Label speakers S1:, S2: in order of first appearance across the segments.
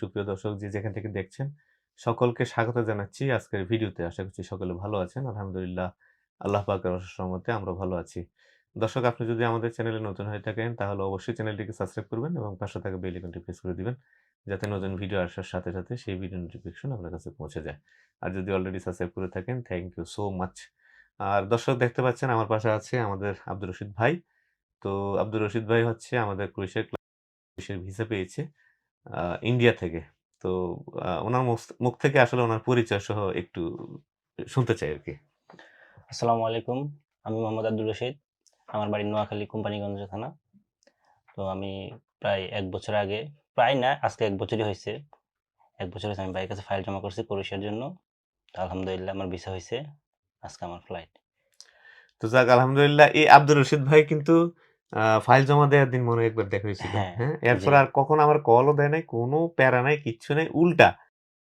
S1: সুপ্রিয় দর্শক যে যেখান থেকে দেখছেন, সকলকে স্বাগত জানাচ্ছি আজকের ভিডিওতে। আশা করছি সকলে ভালো আছেন। আলহামদুলিল্লাহ, আল্লাহ পাকের রহমতে আমরা ভালো আছি। দর্শক, আপনি যদি আমাদের চ্যানেলে নতুন হয়ে থাকেন, তাহলে অবশ্যই চ্যানেলটিকে সাবস্ক্রাইব করবেন এবং পাশে থাকা বেল আইকনটি প্রেস করে দিবেন, যাতে নতুন ভিডিও আসার সাথে সাথে সেই ভিডিও নোটিফিকেশন আপনার কাছে পৌঁছে যায়। আর যদি অলরেডি সাবস্ক্রাইব করে থাকেন থ্যাংক ইউ সো মাচ আর দর্শক দেখতে পাচ্ছেন আমার পাশে আছে আমাদের আব্দুর রশিদ ভাই। তো আব্দুর রশিদ ভাই হচ্ছে আমাদের ক্রুশের ক্লাসের ভিসা পেয়েছে ইন্ডিয়া থেকে। তো ওনার মুখ- থেকে আসলে ওনার পরিচয় সহ একটু শুনতে চাই আর কি
S2: আসসালামু আলাইকুম, আমি মোহাম্মদ আব্দুল রশিদ, আমার বাড়ি নোয়াখালী কোম্পানিগঞ্জ থানা। তো আমি প্রায় এক বছর আগে, প্রায় না, আজকে এক বছরই হয়েছে। এক বছর হয়েছে আমি বাইরের কাছে ফাইল জমা করছি ক্রোয়েশিয়ার জন্য। আলহামদুলিল্লাহ আমার ভিসা হয়েছে। আজকে আমার ফ্লাইট
S1: তো যাক আলহামদুলিল্লাহ এই আব্দুর রশিদ ভাই কিন্তু ফাইল জমা দেওয়ার দিন মনে একবার দেখা হয়েছিল।
S2: হ্যাঁ,
S1: হ্যাঁ? এরপর আর কখন আমার কলও দেয় নাই কোনো প্যারা নাই কিচ্ছু নাই উল্টা।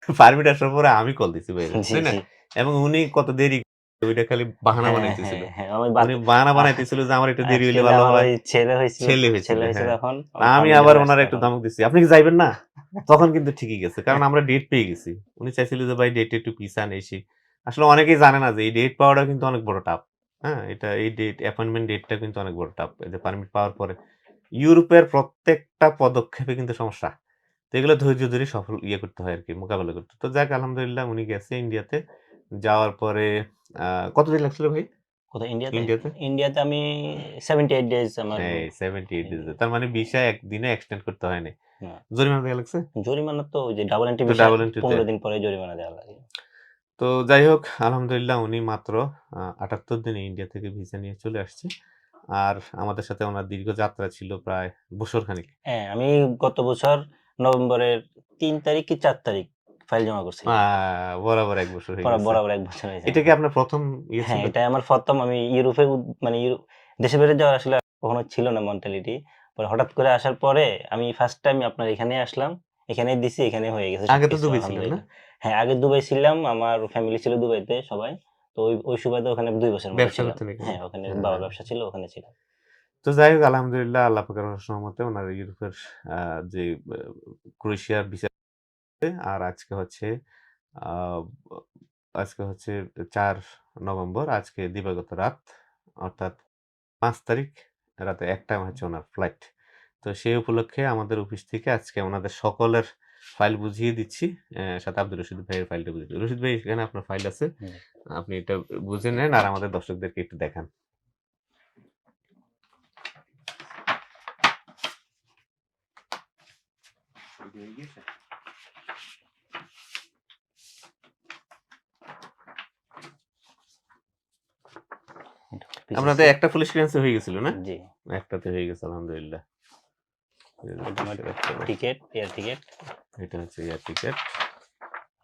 S1: পারমিট আসার পরে আমি কল দিছি ভাই তাই না? এবং উনি কত দেরি ওইটা খালি বাহানা
S2: হ্যাঁ,
S1: বানাইতেছিল।
S2: হ্যাঁ,
S1: বাহানা বানাইতেছিল যে আমার একটু দেরি
S2: actually
S1: ভালো হয়।
S2: ছেলে হয়েছিল
S1: ছেলে হয়েছিল,
S2: ছেলে হয়েছিল
S1: হ্যাঁ।
S2: এখন
S1: আমি আবার ওনার একটু ধমক দিচ্ছি আপনি কি যাইবেন না? তখন কিন্তু ঠিকই গেছে কারণ আমরা ডেট পেয়ে গেছি। উনি চাইছিল যে ভাই ডেট একটু পিছান এসি। আসলে অনেকেই জানে না যে এই ডেট পাওয়াটা কিন্তু অনেক বড় টাপ হ্যাঁ? এটা এই ডেট অ্যাপয়েন্টমেন্ট ডেটটা কিন্তু অনেক বড় টাপ যে পারমিট পাওয়ার পরে। ইউরোপের প্রত্যেকটা পদক্ষেপে কিন্তু সমস্যা। তো এগুলো ধৈর্য ধরে সফল ইয়ে করতে হয় আর কি মোকাবেলা করতে। তো যাক আলহামদুলিল্লাহ উনি গেছে ইন্ডিয়াতে যাওয়ার পরে কতদিন লাগছিল ভাই?
S2: কোথায় ইন্ডিয়াতে
S1: ইন্ডিয়াতে?
S2: ইন্ডিয়াতে আমি ডেজ আমার
S1: এই তার মানে ভিসা একদিনে এক্সটেন্ড করতে হয়নি।
S2: না।
S1: জরিমানা দেওয়া লাগছে?
S2: জরিমানা তো ওই যে ডাবল এন্ট্রি
S1: double entry
S2: পনেরো দিন পরে জরিমানা দেওয়া লাগে।
S1: তো যাই হোক আলহামদুলিল্লাহ উনি মাত্র আটাত্তর দিনে ইন্ডিয়া থেকে ভিসা নিয়ে চলে আসছে। আর আমাদের সাথে ওনার দীর্ঘ যাত্রা ছিল প্রায় বছর খানিক।
S2: হ্যাঁ আমি গত বছর নভেম্বরের তিন তারিখ কি চার তারিখ ফাইল জমা করছি
S1: বরাবর এক বছর।
S2: বরাবর এক বছর হয়েছে।
S1: এটা কি আপনার প্রথম ইয়ে
S2: হ্যাঁ এটা আমার প্রথম আমি ইউরোপে মানে ইউরোপ দেশে বেরোতে যাওয়ার আসলে কখনো ছিল না মেন্টালিটি পরে হঠাৎ করে আসার পরে আমি ফার্স্ট টাইম আপনার এখানে আসলাম। এখানে দিছি এখানে হয়ে গেছে
S1: আগে তো দুবাই ছিলেন না?
S2: হ্যাঁ আগে দুবাই ছিলাম আমার ফ্যামিলি ছিল দুবাইতে সবাই তো ওই ওই সুবাদে ওখানে দুই বছর
S1: ব্যবসা। করতেন
S2: হ্যাঁ ওখানে
S1: হ্যাঁ।
S2: বাবা ব্যবসা ছিল ওখানে ছিলাম
S1: তো যাই হোক আলহামদুলিল্লাহ আল্লাহ পাকের সহমতে ওনার ইউরোপের যে ক্রোয়েশিয়ার ভিসা আর আজকে হচ্ছে আজকে হচ্ছে চার নভেম্বর আজকে দিবাগত রাত অর্থাৎ পাঁচ তারিখ রাতে একটা হচ্ছে ওনার ফ্লাইট তো সেই উপলক্ষে আমাদের অফিস থেকে আজকে আমাদের সকলের ফাইল বুঝিয়ে দিচ্ছি। সাথে আব্দুল রশিদ ভাইয়ের ফাইলটা বুঝিয়ে দিচ্ছি। রশিদ ভাই এখানে আপনার ফাইল আছে। আপনি এটা বুঝে নেন আর আমাদের দর্শকদেরকে একটু দেখান। আপনাদের একটা পুলিশ ক্লিয়ারেন্স হয়ে গেছিল না?
S2: জি।
S1: একটাতে হয়ে গেছে আলহামদুলিল্লাহ।
S2: টিকেট এয়ার টিকেট
S1: এটা হচ্ছে এয়ার টিকেট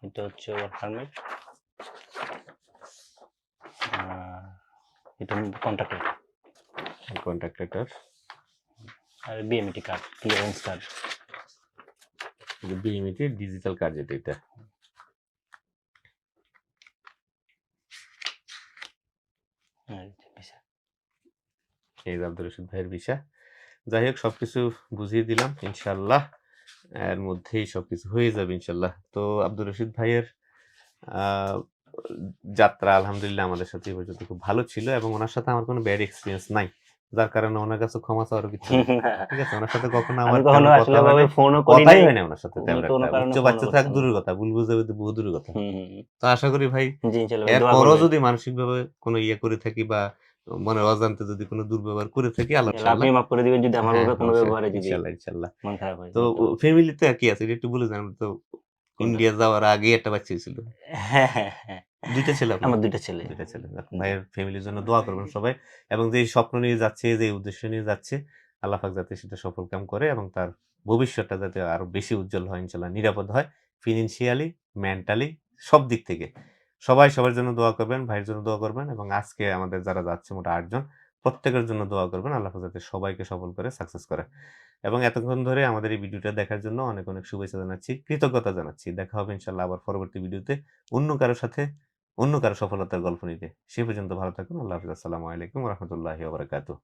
S2: এটা হচ্ছে ওয়ার্ক পারমিট এটা কন্ট্রাক্ট
S1: কন্ট্যাক্ট লেটার
S2: আর B M T card clearance card
S1: B M E T digital card যেটা এটা এই আব্দুল রশিদ ভাইয়ের ভিসা যাই হোক সবকিছু বুঝিয়ে দিলাম ইনশাল্লাহ এর মধ্যেই সবকিছু হয়ে যাবে ইনশাল্লাহ তো আব্দুল রশিদ ভাইয়ের যাত্রা আলহামদুলিল্লাহ আমাদের সাথে এই পর্যন্ত খুব ভালো ছিল এবং ওনার সাথে আমার কোনো ব্যাড এক্সপিরিয়েন্স নাই। যার কারণে ওনার কাছে ক্ষমা চাওয়ার কিছু ঠিক আছে ওনার সাথে কখনো আমার
S2: কখনো আসলে ভাবে ফোনও করি নাই
S1: হয় না ওনার সাথে উচ্চ বাচ্চা থাক দূরের কথা ভুল বুঝে বুঝে বহু দূরের কথা। তো আশা করি ভাই এরপরও যদি মানসিক ভাবে কোনো ইয়ে করে থাকি বা মনে অজান্তে যদি কোনো দুর্ব্যবহার করে থাকি আল্লাহ
S2: ইনশাআল্লাহ আপনি মাফ করে দিবেন যদি আমার
S1: হ্যাঁ,
S2: ভাবে কোনো ব্যবহারে যদি
S1: ইনশাল্লাহ ইনশাল্লাহ।
S2: মন খারাপ হয়
S1: তো ফ্যামিলিতে কি আছে একটু বলে যান তো ইন্ডিয়া যাওয়ার আগে একটা বাচ্চা ছিল
S2: হ্যাঁ হ্যাঁ হ্যাঁ।
S1: দুইটা ছেলে
S2: আমার দুইটা ছেলে।
S1: দুইটা ছেলে ভাইয়ের ফ্যামিলির জন্য দোয়া করবেন সবাই। এবং যে স্বপ্ন নিয়ে যাচ্ছে যে উদ্দেশ্য নিয়ে যাচ্ছে আল্লাহ পাক যাতে সেটা সফল কাম করে এবং তার ভবিষ্যৎটা যাতে আরও বেশি উজ্জ্বল হয় ইনশাল্লাহ নিরাপদ হয় ফিনান্সিয়ালি মেন্টালি সব দিক থেকে। সবাই সবার জন্য দোয়া করবেন, ভাইয়ের জন্য দোয়া করবেন এবং আজকে আমাদের যারা যাচ্ছে মোটা আটজন প্রত্যেকের জন্য দোয়া করবেন। আল্লাহ যাতে সবাইকে সফল করে সাকসেস করে। এবং এতক্ষণ ধরে আমাদের এই ভিডিওটা দেখার জন্য অনেক অনেক শুভেচ্ছা জানাচ্ছি, কৃতজ্ঞতা জানাচ্ছি। দেখা হবে ইনশাল্লাহ আবার পরবর্তী ভিডিওতে অন্য কারোর সাথে, অন্য কারও সফলতার গল্প নিতে। সে পর্যন্ত ভালো থাকুন। আল্লাহ হাফিজ। আসসালামু আলাইকুম রহমতুল্লাহি ওবরাকাতুহ